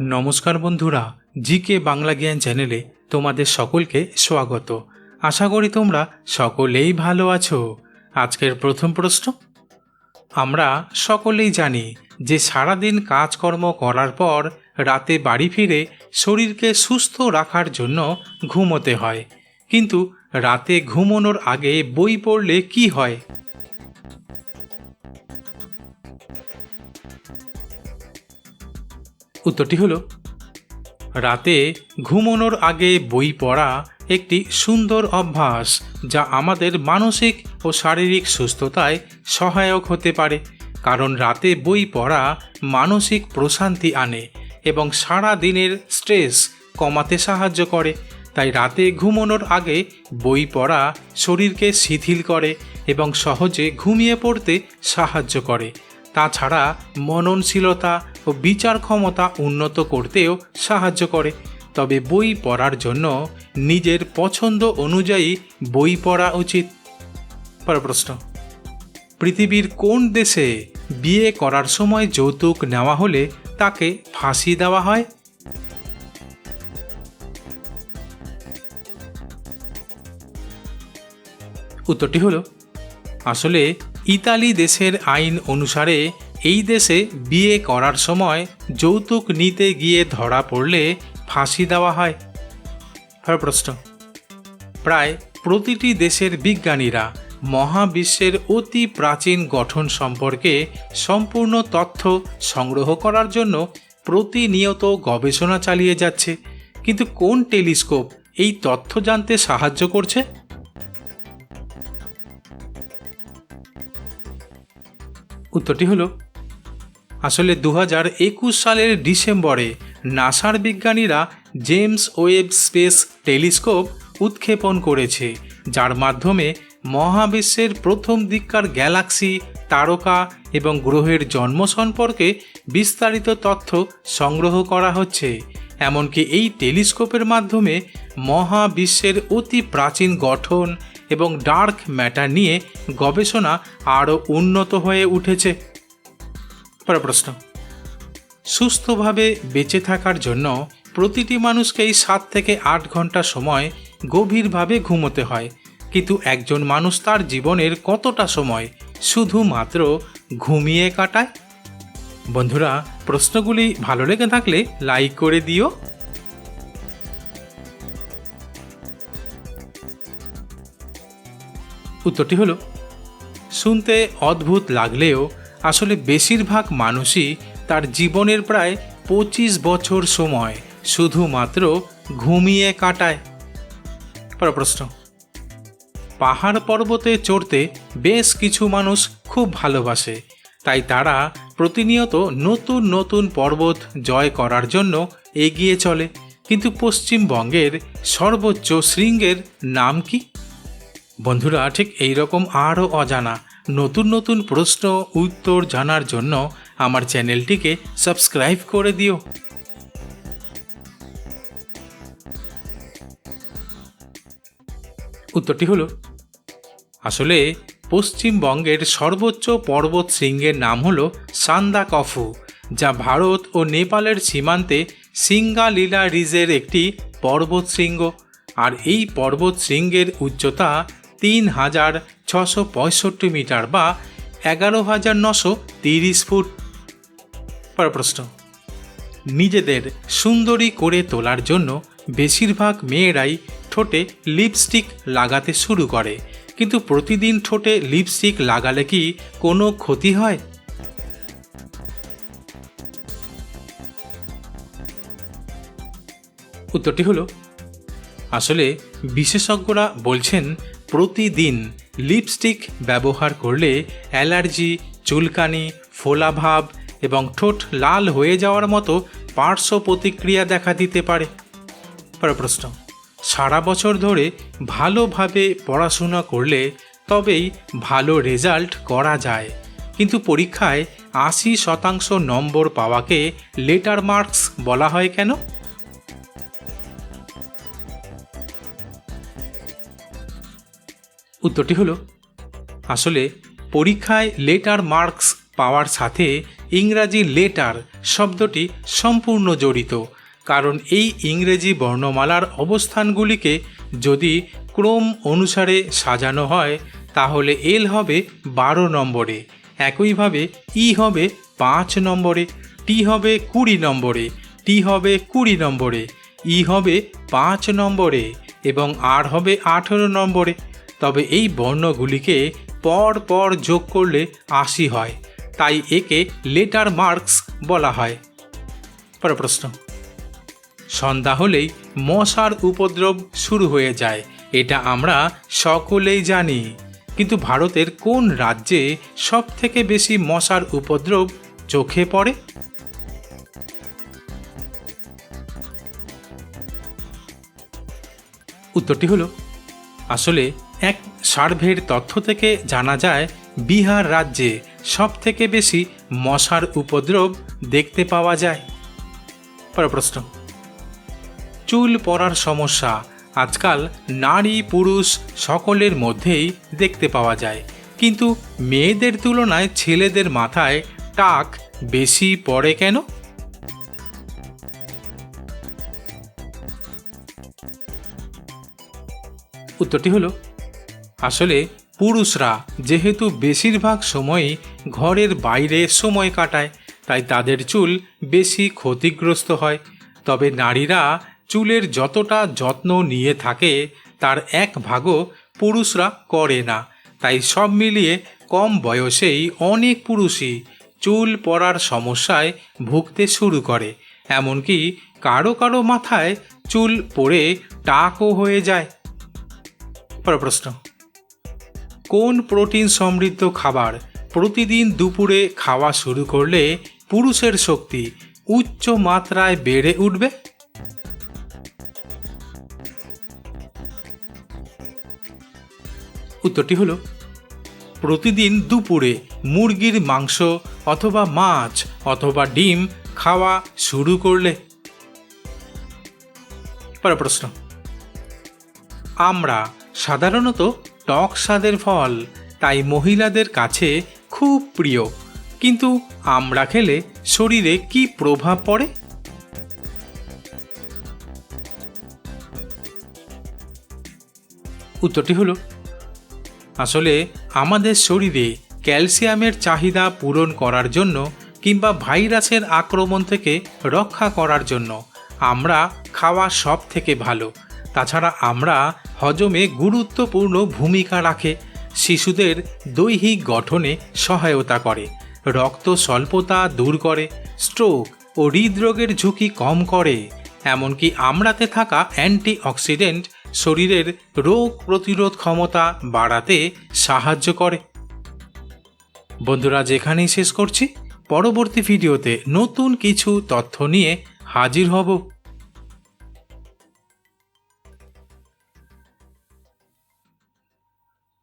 নমস্কার বন্ধুরা জি কে বাংলা জ্ঞান চ্যানেলে তোমাদের সকলকে স্বাগত। আশা করি তোমরা সকলেই ভালো আছো। আজকের প্রথম প্রশ্ন, আমরা সকলেই জানি যে সারাদিন কাজকর্ম করার পর রাতে বাড়ি ফিরে শরীরকে সুস্থ রাখার জন্য ঘুমোতে হয়। কিন্তু রাতে ঘুমোনোর আগে বই পড়লে কি হয়? উত্তরটি হলো, রাতে ঘুমানোর আগে বই পড়া একটি সুন্দর অভ্যাস যা আমাদের মানসিক ও শারীরিক সুস্থতায় সহায়ক হতে পারে। কারণ রাতে বই পড়া মানসিক প্রশান্তি আনে এবং সারা দিনের স্ট্রেস কমাতে সাহায্য করে। তাই রাতে ঘুমানোর আগে বই পড়া শরীরকে শিথিল করে এবং সহজে ঘুমিয়ে পড়তে সাহায্য করে। তাছাড়া মননশীলতা ও বিচার ক্ষমতা উন্নত করতেও সাহায্য করে। তবে বই পড়ার জন্য নিজের পছন্দ অনুযায়ী বই পড়া উচিত। পরের প্রশ্ন। পৃথিবীর কোন দেশে বিয়ে করার সময় যৌতুক নেওয়া হলে তাকে ফাঁসি দেওয়া হয়? উত্তরটি হলো, আসলে ইতালি দেশের আইন অনুসারে এই দেশে বিয়ে করার সময় যৌতুক নিতে গিয়ে ধরা পড়লে ফাঁসি দেওয়া হয়। পরের প্রশ্ন। প্রায় প্রতিটি দেশের বিজ্ঞানীরা মহাবিশ্বের অতি প্রাচীন গঠন সম্পর্কে সম্পূর্ণ তথ্য সংগ্রহ করার জন্য প্রতিনিয়ত গবেষণা চালিয়ে যাচ্ছে। কিন্তু কোন টেলিস্কোপ এই তথ্য জানতে সাহায্য করছে? উত্তরটি হলো আসলে দু হাজার একুশ সালের ডিসেম্বরে নাসার বিজ্ঞানীরা জেমস ওয়েব স্পেস টেলিস্কোপ উৎক্ষেপণ করেছে, যার মাধ্যমে মহাবিশ্বের প্রথম দিককার গ্যালাক্সি, তারকা এবং গ্রহের জন্ম সম্পর্কে বিস্তারিত তথ্য সংগ্রহ করা হচ্ছে। এমনকি এই টেলিস্কোপের মাধ্যমে মহাবিশ্বের অতি প্রাচীন গঠন এবং ডার্ক ম্যাটার নিয়ে গবেষণা আরও উন্নত হয়ে উঠেছে। প্রশ্ন। সুস্থভাবে বেঁচে থাকার জন্য প্রতিটি মানুষকেই সাত থেকে আট ঘণ্টা সময় গভীরভাবে ঘুমোতে হয়। কিন্তু একজন মানুষ তার জীবনের কতটা সময় শুধুমাত্র ঘুমিয়ে কাটায়? বন্ধুরা, প্রশ্নগুলি ভালো লেগে থাকলে লাইক করে দিও। উত্তরটি হলো, শুনতে অদ্ভুত লাগলেও আসলে বেশিরভাগ মানুষই তার জীবনের প্রায় পঁচিশ বছর সময় শুধুমাত্র ঘুমিয়ে কাটায়। প্রশ্ন। পাহাড় পর্বতে চড়তে বেশ কিছু মানুষ খুব ভালোবাসে, তাই তারা প্রতিনিয়ত নতুন নতুন পর্বত জয় করার জন্য এগিয়ে চলে। কিন্তু পশ্চিমবঙ্গের সর্বোচ্চ শৃঙ্গের নাম কি? বন্ধুরা, ঠিক এই রকম আরও অজানা নতুন নতুন প্রশ্ন, উত্তর জানার জন্য আমার চ্যানেলটিকে সাবস্ক্রাইব করে দিও। উত্তরটি হলো, আসলে পশ্চিমবঙ্গের সর্বোচ্চ পর্বত শৃঙ্গের নাম হলো সান্দাকফু, যা ভারত ও নেপালের সীমান্তে সিঙ্গালীলা রিজের একটি পর্বত শৃঙ্গ। আর এই পর্বত শৃঙ্গের উচ্চতা তিন হাজার ছশো পঁয়ষট্টি মিটার বা এগারো হাজার নশো তিরিশ ফুট। পর প্রশ্ন। নিজেদের সুন্দরী করে তোলার জন্য বেশিরভাগ মেয়েরাই ঠোঁটে লিপস্টিক লাগাতে শুরু করে। কিন্তু প্রতিদিন ঠোঁটে লিপস্টিক লাগালে কি কোনো ক্ষতি হয়? উত্তরটি হলো, আসলে বিশেষজ্ঞরা বলছেন প্রতিদিন লিপস্টিক ব্যবহার করলে অ্যালার্জি, চুলকানি, ফোলাভাব এবং ঠোঁট লাল হয়ে যাওয়ার মতো পার্শ্ব প্রতিক্রিয়া দেখা দিতে পারে। প্রশ্ন, সারা বছর ধরে ভালোভাবে পড়াশোনা করলে তবেই ভালো রেজাল্ট করা যায়, কিন্তু পরীক্ষায় আশি শতাংশ নম্বর পাওয়াকে লেটার মার্কস বলা হয় কেন? উত্তরটি হলো, আসলে পরীক্ষায় লেটার মার্কস পাওয়ার সাথে ইংরাজি লেটার শব্দটি সম্পূর্ণ জড়িত, কারণ এই ইংরেজি বর্ণমালার অবস্থানগুলিকে যদি ক্রম অনুসারে সাজানো হয়, তাহলে এল হবে বারো নম্বরে একইভাবে ই হবে পাঁচ নম্বরে, টি হবে কুড়ি নম্বরে, টি হবে কুড়ি নম্বরে, ই হবে পাঁচ নম্বরে এবং আর হবে আঠেরো নম্বরে। তবে এই বর্ণগুলিকে পর পর যোগ করলে আশি হয়। তাই একে লেটার মার্কস বলা হয়। পরের প্রশ্ন সন্ধ্যা হলেই মশার উপদ্রব শুরু হয়ে যায়। এটা আমরা সকলেই জানি। কিন্তু ভারতের কোন রাজ্যে সব থেকে বেশি মশার উপদ্রব চোখে পড়ে? উত্তরটি হলো, আসলে সার্ভের তথ্য থেকে জানা যায়, বিহার রাজ্যে সব থেকে বেশি মশার উপদ্রব দেখতে পাওয়া যায়। পরের প্রশ্ন। চুল পড়ার সমস্যা আজকাল নারী পুরুষ সকলের মধ্যেই দেখতে পাওয়া যায়। কিন্তু মেয়েদের তুলনায় ছেলেদের মাথায় টাক বেশি পড়ে কেন? উত্তরটি হলো আসলে পুরুষরা যেহেতু বেশিরভাগ সময়ই ঘরের বাইরে সময় কাটায়, তাই তাদের চুল বেশি ক্ষতিগ্রস্ত হয়। তবে নারীরা চুলের যতটা যত্ন নিয়ে থাকে, তার এক ভাগও পুরুষরা করে না। তাই সব মিলিয়ে কম বয়সেই অনেক পুরুষই চুল পড়ার সমস্যায় ভুগতে শুরু করে। এমনকি কারও কারও মাথায় চুল পড়ে টাকও হয়ে যায়। পরের প্রশ্ন। কোন প্রোটিন সমৃদ্ধ খাবার প্রতিদিন দুপুরে খাওয়া শুরু করলে পুরুষের শক্তি উচ্চ মাত্রায় বেড়ে উঠবে? উত্তরটি হলো, প্রতিদিন দুপুরে মুরগির মাংস অথবা মাছ অথবা ডিম খাওয়া শুরু করলে। পরের প্রশ্ন, আমরা সাধারণত টক স্বাদের ফল, তাই মহিলাদের কাছে খুব প্রিয়। কিন্তু আমরা খেলে শরীরে কি প্রভাব পড়ে? উত্তরটি হলো, আসলে আমাদের শরীরে ক্যালসিয়ামের চাহিদা পূরণ করার জন্য কিংবা ভাইরাসের আক্রমণ থেকে রক্ষা করার জন্য আমরা খাওয়া সব থেকে ভালো। তাছাড়া আমরা হজমে গুরুত্বপূর্ণ ভূমিকা রাখে। শিশুদের দৈহিক গঠনে সহায়তা করে। রক্ত স্বল্পতা দূর করে। স্ট্রোক ও হৃদরোগের ঝুঁকি কম করে। এমনকি আমরাতে থাকা অ্যান্টিঅক্সিডেন্ট শরীরের রোগ প্রতিরোধ ক্ষমতা বাড়াতে সাহায্য করে। বন্ধুরা যেখানেই শেষ করছি। পরবর্তী ভিডিওতে নতুন কিছু তথ্য নিয়ে হাজির হব।